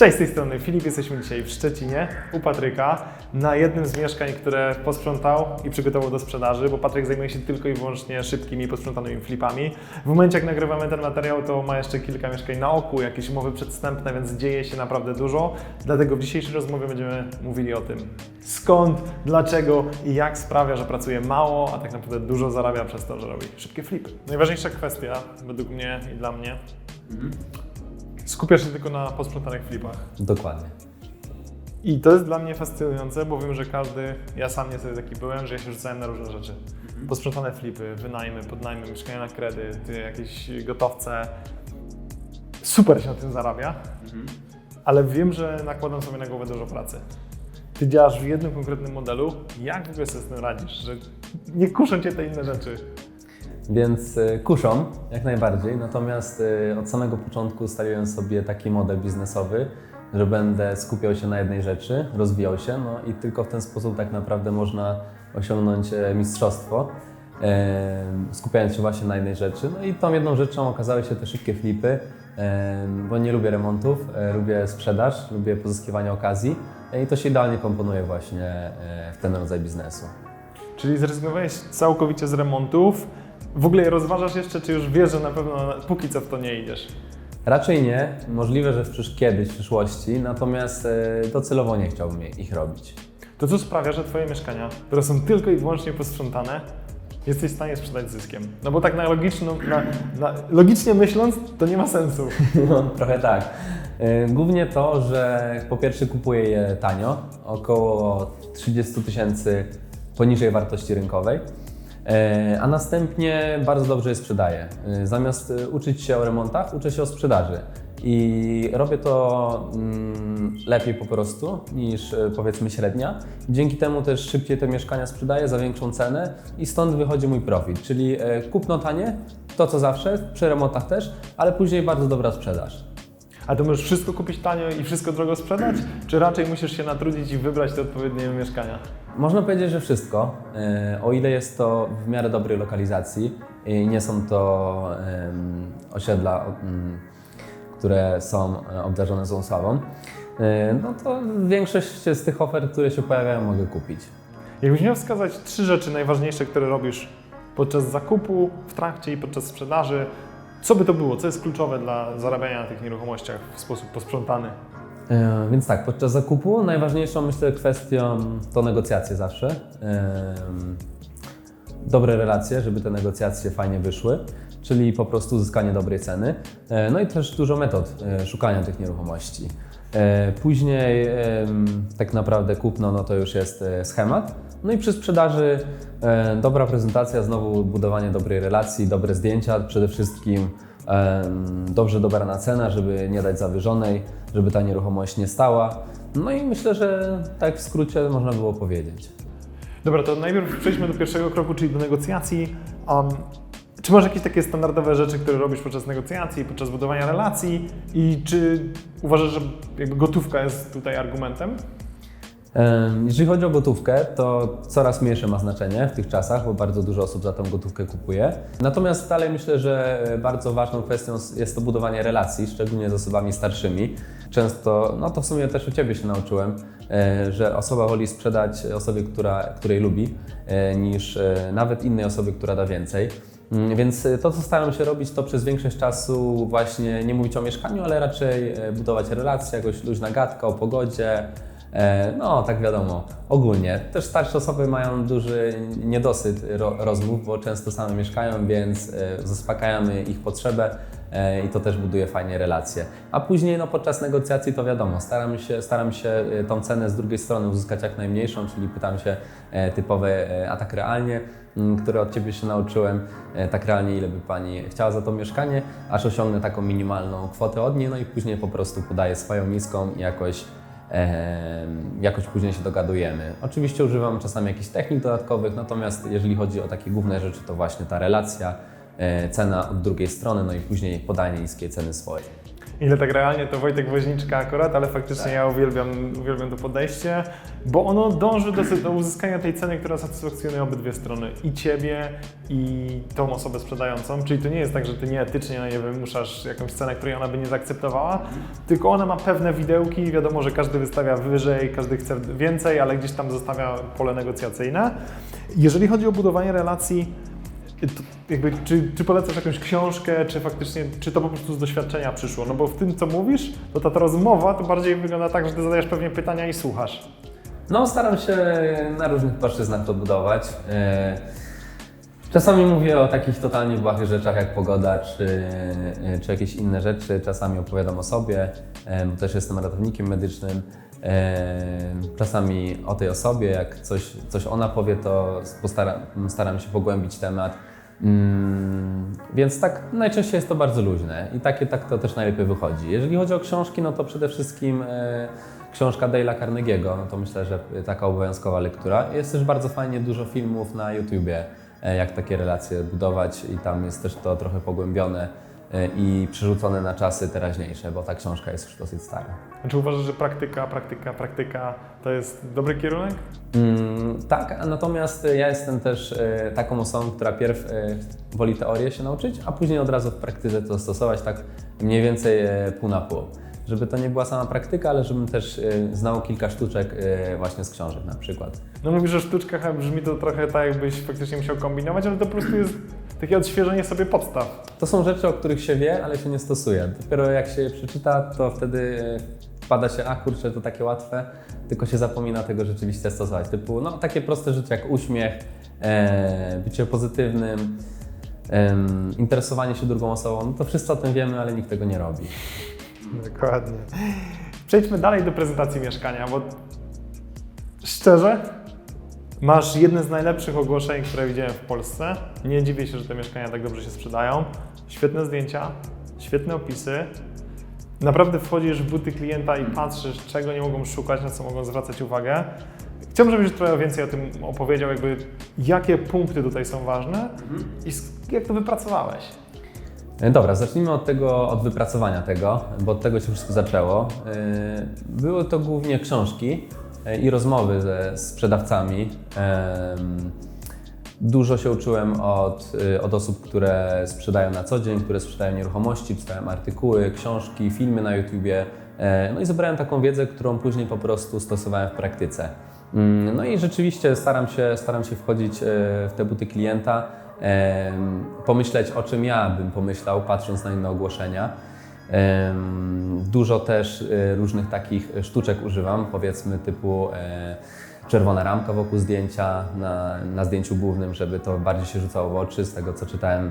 Cześć, z tej strony Filip, jesteśmy dzisiaj w Szczecinie u Patryka na jednym z mieszkań, które posprzątał i przygotował do sprzedaży, bo Patryk zajmuje się tylko i wyłącznie szybkimi, posprzątanymi flipami. W momencie jak nagrywamy ten materiał, to ma jeszcze kilka mieszkań na oku, jakieś umowy przedstępne, więc dzieje się naprawdę dużo. Dlatego w dzisiejszej rozmowie będziemy mówili o tym, skąd, dlaczego i jak sprawia, że pracuje mało, a tak naprawdę dużo zarabia przez to, że robi szybkie flipy. Najważniejsza kwestia według mnie i dla mnie Skupiasz się tylko na posprzątanych flipach. Dokładnie. I to jest dla mnie fascynujące, bo wiem, że każdy, ja sam niestety taki byłem, że ja się rzucałem na różne rzeczy. Posprzątane flipy, wynajmy, podnajmy, mieszkania na kredyt, jakieś gotowce. Super się na tym zarabia, ale wiem, że nakładam sobie na głowę dużo pracy. Ty działasz w jednym konkretnym modelu, jak w ogóle sobie z tym radzisz, że nie kuszą Cię te inne rzeczy? Więc y, kuszą jak najbardziej, natomiast y, od samego początku ustaliłem sobie taki model biznesowy, że będę skupiał się na jednej rzeczy, rozwijał się, no i tylko w ten sposób tak naprawdę można osiągnąć e, mistrzostwo, e, skupiając się właśnie na jednej rzeczy. No i tą jedną rzeczą okazały się te szybkie flipy, e, bo nie lubię remontów, e, lubię sprzedaż, lubię pozyskiwanie okazji e, i to się idealnie komponuje właśnie e, w ten rodzaj biznesu. Czyli zrezygnowałeś całkowicie z remontów. W ogóle rozważasz jeszcze, czy już wiesz, że na pewno póki co w to nie idziesz? Raczej nie. Możliwe, że przysz- kiedyś, w przyszłości, natomiast e, docelowo nie chciałbym ich robić. To co sprawia, że Twoje mieszkania, które są tylko i wyłącznie posprzątane, jesteś w stanie sprzedać zyskiem? No bo tak na logiczną, na, na, logicznie myśląc, to nie ma sensu. No, trochę tak. E, Głównie to, że po pierwsze kupuję je tanio, około 30 tysięcy poniżej wartości rynkowej, a następnie bardzo dobrze je sprzedaję. E, Zamiast e, uczyć się o remontach, uczę się o sprzedaży. I robię to mm, lepiej po prostu niż e, powiedzmy średnia. Dzięki temu też szybciej te mieszkania sprzedaję za większą cenę i stąd wychodzi mój profit. Czyli e, kupno tanie, to co zawsze, przy remontach też, ale później bardzo dobra sprzedaż. A to możesz wszystko kupić tanio i wszystko drogo sprzedać? Czy raczej musisz się natrudzić i wybrać te odpowiednie mieszkania? Można powiedzieć, że wszystko, e, o ile jest to w miarę dobrej lokalizacji i nie są to osiedla, które są e, obdarzone złą sławą, e, no to większość z tych ofert, które się pojawiają, mogę kupić. Jakbyś miał wskazać trzy rzeczy najważniejsze, które robisz podczas zakupu, w trakcie i podczas sprzedaży, co by to było? Co jest kluczowe dla zarabiania na tych nieruchomościach w sposób posprzątany? E, Więc tak, podczas zakupu najważniejszą myślę kwestią to negocjacje zawsze. Em, Dobre relacje, żeby te negocjacje fajnie wyszły, czyli po prostu uzyskanie dobrej ceny. E, No i też dużo metod e, szukania tych nieruchomości. E, Później tak naprawdę kupno no to już jest e, schemat. No i przy sprzedaży e, dobra prezentacja, znowu budowanie dobrej relacji, dobre zdjęcia przede wszystkim. Em, Dobrze dobrana cena, żeby nie dać zawyżonej, żeby ta nieruchomość nie stała. No i myślę, że tak w skrócie można było powiedzieć. Dobra, to najpierw przejdźmy do pierwszego kroku, czyli do negocjacji. Um, czy masz jakieś takie standardowe rzeczy, które robisz podczas negocjacji, podczas budowania relacji i czy uważasz, że jakby gotówka jest tutaj argumentem? Jeżeli chodzi o gotówkę, to coraz mniejsze ma znaczenie w tych czasach, bo bardzo dużo osób za tą gotówkę kupuje. Natomiast dalej myślę, że bardzo ważną kwestią jest to budowanie relacji, szczególnie z osobami starszymi. Często, no to w sumie też u Ciebie się nauczyłem, e, że osoba woli sprzedać osobie, która, której lubi, e, niż e, nawet innej osobie, która da więcej. Mm, Więc to, co staram się robić, to przez większość czasu właśnie nie mówić o mieszkaniu, ale raczej budować relacje, jakoś luźna gadka o pogodzie, No, tak wiadomo, ogólnie. Też starsze osoby mają duży niedosyt ro rozmów, bo często same mieszkają, więc e, zaspokajamy ich potrzebę e, i to też buduje fajnie relacje. A później, no, podczas negocjacji to wiadomo, staram się, staram się e, tą cenę z drugiej strony uzyskać jak najmniejszą, czyli pytam się e, typowe, e, a tak realnie, m, które od Ciebie się nauczyłem, e, tak realnie ile by Pani chciała za to mieszkanie, aż osiągnę taką minimalną kwotę od niej, no i później po prostu podaję swoją niską i jakoś jakoś później się dogadujemy. Oczywiście używam czasami jakichś technik dodatkowych, natomiast jeżeli chodzi o takie główne rzeczy, to właśnie ta relacja, e, cena od drugiej strony, no i później podanie niskiej ceny swojej. Ile tak realnie to Wojtek Woźniczka akurat, ale faktycznie ja uwielbiam, uwielbiam to podejście, bo ono dąży do, do uzyskania tej ceny, która satysfakcjonuje obydwie strony. I ciebie, i tą osobę sprzedającą. Czyli to nie jest tak, że ty nieetycznie na nie wymuszasz jakąś cenę, której ona by nie zaakceptowała, tylko ona ma pewne widełki i wiadomo, że każdy wystawia wyżej, każdy chce więcej, ale gdzieś tam zostawia pole negocjacyjne. Jeżeli chodzi o budowanie relacji, jakby, czy, czy polecasz jakąś książkę, czy faktycznie, czy to po prostu z doświadczenia przyszło? No bo w tym, co mówisz, to ta, ta rozmowa to bardziej wygląda tak, że ty zadajesz pewnie pytania i słuchasz. No, staram się na różnych płaszczyznach to budować. E, Czasami mówię o takich totalnie błahych rzeczach jak pogoda czy, czy jakieś inne rzeczy. Czasami opowiadam o sobie, e, bo też jestem ratownikiem medycznym. E, Czasami o tej osobie, jak coś, coś ona powie, to postaram, staram się pogłębić temat. Mm, Więc tak najczęściej jest to bardzo luźne i takie tak to też najlepiej wychodzi. Jeżeli chodzi o książki, no to przede wszystkim e, książka Dale'a Carnegie'ego, no to myślę, że taka obowiązkowa lektura. Jest też bardzo fajnie dużo filmów na YouTubie, e, jak takie relacje budować i tam jest też to trochę pogłębione i przerzucone na czasy teraźniejsze, bo ta książka jest już dosyć stara. Czy uważasz, że praktyka, praktyka, praktyka to jest dobry kierunek? Mm, tak, natomiast ja jestem też e, taką osobą, która pierw e, woli teorię się nauczyć, a później od razu w praktyce to stosować tak mniej więcej e, pół na pół. Żeby to nie była sama praktyka, ale żebym też e, znał kilka sztuczek e, właśnie z książek na przykład. No mówisz, że sztuczka a brzmi to trochę tak, jakbyś faktycznie musiał kombinować, ale to po prostu jest takie odświeżenie sobie podstaw. To są rzeczy, o których się wie, ale się nie stosuje. Dopiero jak się je przeczyta, to wtedy e, wpada się, a kurczę, to takie łatwe, tylko się zapomina tego rzeczywiście stosować. Typu, no takie proste rzeczy jak uśmiech, e, bycie pozytywnym, em, interesowanie się drugą osobą, no to wszyscy o tym wiemy, ale nikt tego nie robi. Dokładnie. Przejdźmy dalej do prezentacji mieszkania, bo szczerze, masz jedne z najlepszych ogłoszeń, które widziałem w Polsce. Nie dziwię się, że te mieszkania tak dobrze się sprzedają. Świetne zdjęcia, świetne opisy. Naprawdę wchodzisz w buty klienta i patrzysz, czego nie mogą szukać, na co mogą zwracać uwagę. Chciałbym, żebyś trochę więcej o tym opowiedział, jakby jakie punkty tutaj są ważne i s- jak to wypracowałeś. E, Dobra, zacznijmy od tego, od wypracowania tego, bo od tego się wszystko zaczęło. E, Były to głównie książki i rozmowy ze sprzedawcami. Dużo się uczyłem od, y, od osób, które sprzedają na co dzień, które sprzedają nieruchomości, czytałem artykuły, książki, filmy na YouTubie. E, No i zebrałem taką wiedzę, którą później po prostu stosowałem w praktyce. Mm, No i rzeczywiście staram się, staram się wchodzić e, w te buty klienta, pomyśleć o czym ja bym pomyślał, patrząc na inne ogłoszenia. Dużo też e, różnych takich sztuczek używam, powiedzmy typu e, czerwona ramka wokół zdjęcia na, na zdjęciu głównym, żeby to bardziej się rzucało w oczy. Z tego co czytałem,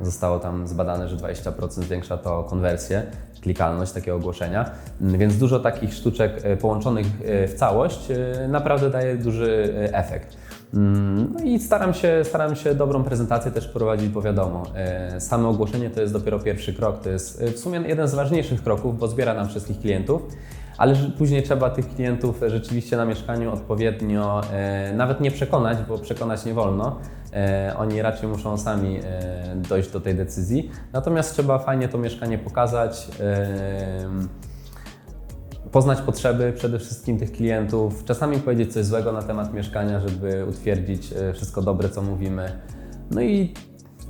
zostało tam zbadane, że 20% zwiększa to konwersję, klikalność takiego ogłoszenia. Mm, Więc dużo takich sztuczek e, połączonych w całość naprawdę daje duży efekt. Mm, No i staram się, staram się dobrą prezentację też prowadzić, bo wiadomo, e, same ogłoszenie to jest dopiero pierwszy krok. To jest e, w sumie jeden z ważniejszych kroków, bo zbiera nam wszystkich klientów. Ale później trzeba tych klientów rzeczywiście na mieszkaniu odpowiednio, e, nawet nie przekonać, bo przekonać nie wolno. Oni raczej muszą sami dojść do tej decyzji. Natomiast trzeba fajnie to mieszkanie pokazać. Poznać potrzeby przede wszystkim tych klientów, czasami powiedzieć coś złego na temat mieszkania, żeby utwierdzić e, wszystko dobre, co mówimy. No i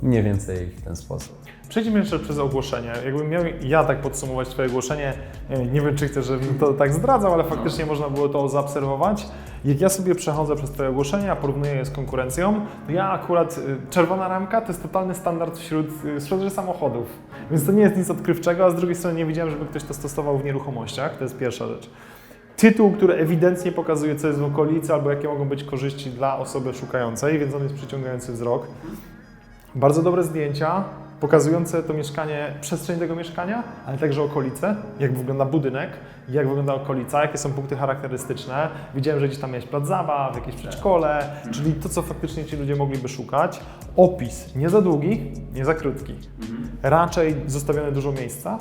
mniej więcej w ten sposób. Przejdźmy jeszcze przez ogłoszenie. Jakbym miał ja tak podsumować Twoje ogłoszenie, e, nie wiem czy chcesz, żebym to tak zdradzał, ale faktycznie można było to zaobserwować. Jak ja sobie przechodzę przez Twoje ogłoszenie, a porównuję je z konkurencją, to ja akurat y, czerwona ramka to jest totalny standard wśród y, sprzedaży samochodów. Więc to nie jest nic odkrywczego, a z drugiej strony nie widziałem, żeby ktoś to stosował w nieruchomościach. To jest pierwsza rzecz. Tytuł, który ewidentnie pokazuje, co jest w okolicy, albo jakie mogą być korzyści dla osoby szukającej, więc on jest przyciągający wzrok. Bardzo dobre zdjęcia pokazujące to mieszkanie, przestrzeń tego mieszkania, ale także okolice, jak wygląda budynek, jak wygląda okolica, jakie są punkty charakterystyczne. Widziałem, że gdzieś tam jest plac zabaw, jakieś przedszkole, czyli to, co faktycznie ci ludzie mogliby szukać. Opis nie za długi, nie za krótki. Raczej zostawione dużo miejsca,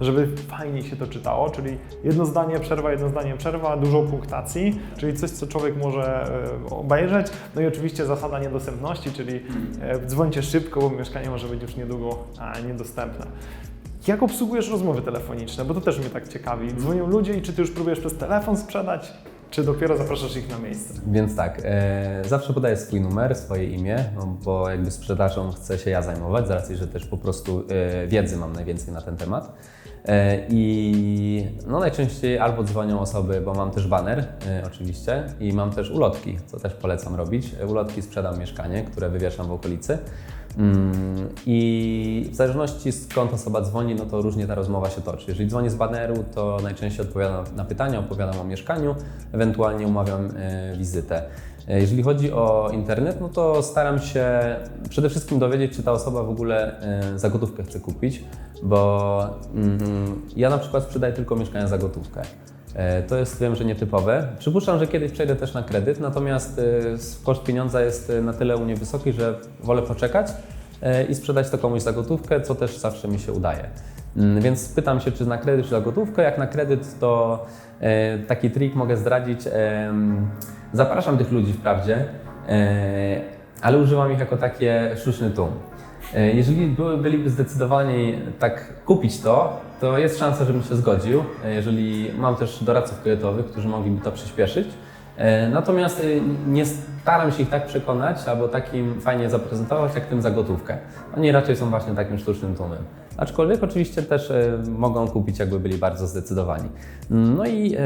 żeby fajnie się to czytało, czyli jedno zdanie przerwa, jedno zdanie przerwa, dużo punktacji, czyli coś, co człowiek może e, obejrzeć. No i oczywiście zasada niedostępności, czyli e, dzwońcie szybko, bo mieszkanie może być już niedługo niedostępne. Jak obsługujesz rozmowy telefoniczne? Bo to też mnie tak ciekawi. Dzwonią ludzie i czy ty już próbujesz przez telefon sprzedać, czy dopiero zapraszasz ich na miejsce? Więc tak, e, zawsze podaję swój numer, swoje imię, no bo jakby sprzedażą chcę się ja zajmować, z racji, że też po prostu e, wiedzy mam najwięcej na ten temat. E, I no najczęściej albo dzwonią osoby, bo mam też baner e, oczywiście i mam też ulotki, co też polecam robić. E, Ulotki sprzedam mieszkanie, które wywieszam w okolicy. Mm, I w zależności skąd osoba dzwoni, no to różnie ta rozmowa się toczy. Jeżeli dzwoni z baneru, to najczęściej odpowiadam na pytania, opowiadam o mieszkaniu, ewentualnie umawiam e, wizytę. E, Jeżeli chodzi o internet, no to staram się przede wszystkim dowiedzieć, czy ta osoba w ogóle e, za gotówkę chce kupić, bo mm, ja na przykład sprzedaję tylko mieszkania za gotówkę. E, To jest, wiem, że nietypowe. Przypuszczam, że kiedyś przejdę też na kredyt, natomiast e, koszt pieniądza jest e, na tyle u mnie wysoki, że wolę poczekać i sprzedać to komuś za gotówkę, co też zawsze mi się udaje. Mm, Więc pytam się, czy na kredyt, czy za gotówkę. Jak na kredyt, to taki trik mogę zdradzić. Zapraszam tych ludzi wprawdzie, ale używam ich jako takie sztuczny tłum. Jeżeli byliby zdecydowani tak kupić to, to jest szansa, żebym się zgodził. E, Jeżeli mam też doradców kredytowych, którzy mogliby to przyspieszyć. E, Natomiast e, nie staram się ich tak przekonać albo takim fajnie zaprezentować, jak tym za gotówkę. Oni raczej są właśnie takim sztucznym tłumem. Aczkolwiek oczywiście też mogą kupić, jakby byli bardzo zdecydowani. No i,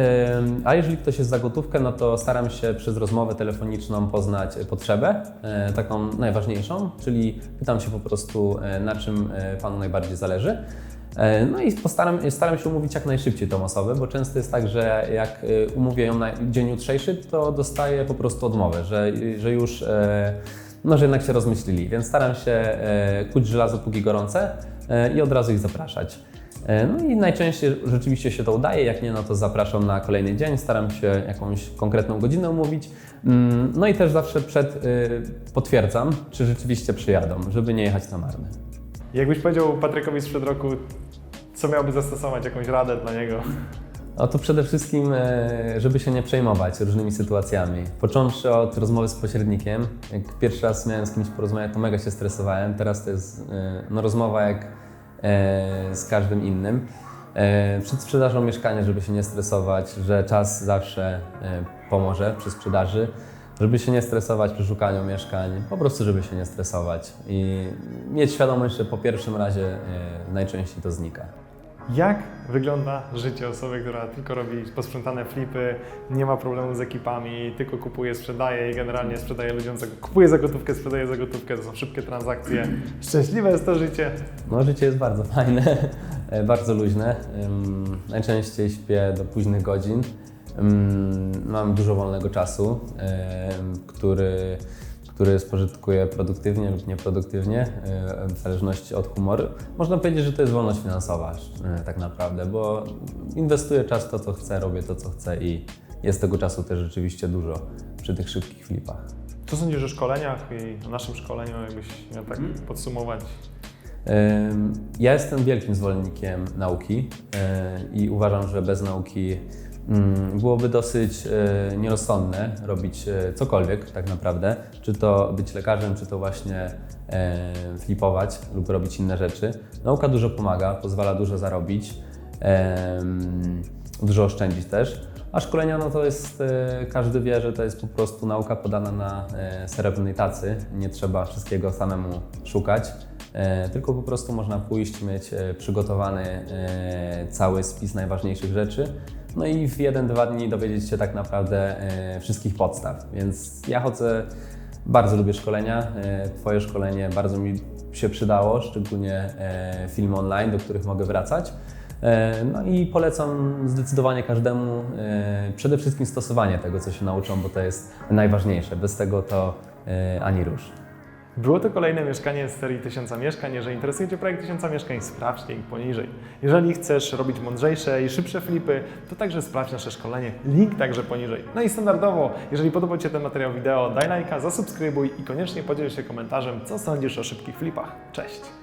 a jeżeli ktoś jest za gotówkę, no to staram się przez rozmowę telefoniczną poznać potrzebę, taką najważniejszą, czyli pytam się po prostu, na czym Panu najbardziej zależy. E, No i postaram, staram się umówić jak najszybciej tą osobę, bo często jest tak, że jak e, umówię ją na dzień jutrzejszy, to dostaję po prostu odmowę, że, że już e, no, że jednak się rozmyślili, więc staram się kuć żelazo póki gorące i od razu ich zapraszać. No i najczęściej rzeczywiście się to udaje, jak nie, no to zapraszam na kolejny dzień, staram się jakąś konkretną godzinę umówić. Mm, No i też zawsze przed potwierdzam, czy rzeczywiście przyjadą, żeby nie jechać na marne. Jakbyś powiedział Patrykowi sprzed roku, co miałby zastosować, jakąś radę dla niego? No to przede wszystkim, e, żeby się nie przejmować różnymi sytuacjami. Począwszy od rozmowy z pośrednikiem, jak pierwszy raz miałem z kimś porozmawiać, to mega się stresowałem. Teraz to jest e, no, rozmowa jak e, z każdym innym. Przed sprzedażą mieszkania, żeby się nie stresować, że czas zawsze pomoże przy sprzedaży. Żeby się nie stresować przy szukaniu mieszkań, po prostu żeby się nie stresować i mieć świadomość, że po pierwszym razie e, najczęściej to znika. Jak wygląda życie osoby, która tylko robi posprzątane flipy, nie ma problemu z ekipami, tylko kupuje, sprzedaje i generalnie sprzedaje ludziom, za, kupuje za gotówkę, sprzedaje za gotówkę, to są szybkie transakcje. Szczęśliwe jest to życie. No, życie jest bardzo fajne, e, bardzo luźne. Najczęściej śpię do późnych godzin. Mam dużo wolnego czasu, który, który spożytkuję produktywnie lub nieproduktywnie, y, w zależności od humoru. Można powiedzieć, że to jest wolność finansowa y, tak naprawdę, bo inwestuję czas w to, co chcę, robię to, co chcę i jest tego czasu też rzeczywiście dużo przy tych szybkich flipach. Co sądzisz o szkoleniach i o naszym szkoleniu, jakbyś miał tak podsumować? Ym, Ja jestem wielkim zwolennikiem nauki yy, i uważam, że bez nauki byłoby dosyć yy, nierozsądne robić yy, cokolwiek tak naprawdę, czy to być lekarzem, czy to właśnie yy, flipować lub robić inne rzeczy. Nauka dużo pomaga, pozwala dużo zarobić, dużo oszczędzić też. A szkolenia, no to jest, e, każdy wie, że to jest po prostu nauka podana na e, srebrnej tacy. Nie trzeba wszystkiego samemu szukać, e, tylko po prostu można pójść, mieć e, przygotowany e, cały spis najważniejszych rzeczy. No i w jeden, dwa dni dowiedzieć się tak naprawdę e, wszystkich podstaw. Więc ja chodzę, bardzo lubię szkolenia. E, Twoje szkolenie bardzo mi się przydało, szczególnie e, filmy online, do których mogę wracać. No i polecam zdecydowanie każdemu przede wszystkim stosowanie tego, co się nauczą, bo to jest najważniejsze. Bez tego to ani rusz. Było to kolejne mieszkanie z serii 1000 mieszkań. Jeżeli interesuje Cię projekt 1000 mieszkań, sprawdź link poniżej. Jeżeli chcesz robić mądrzejsze i szybsze flipy, to także sprawdź nasze szkolenie. Link także poniżej. No i standardowo, jeżeli podobał Ci się ten materiał wideo, daj lajka, zasubskrybuj i koniecznie podziel się komentarzem, co sądzisz o szybkich flipach. Cześć!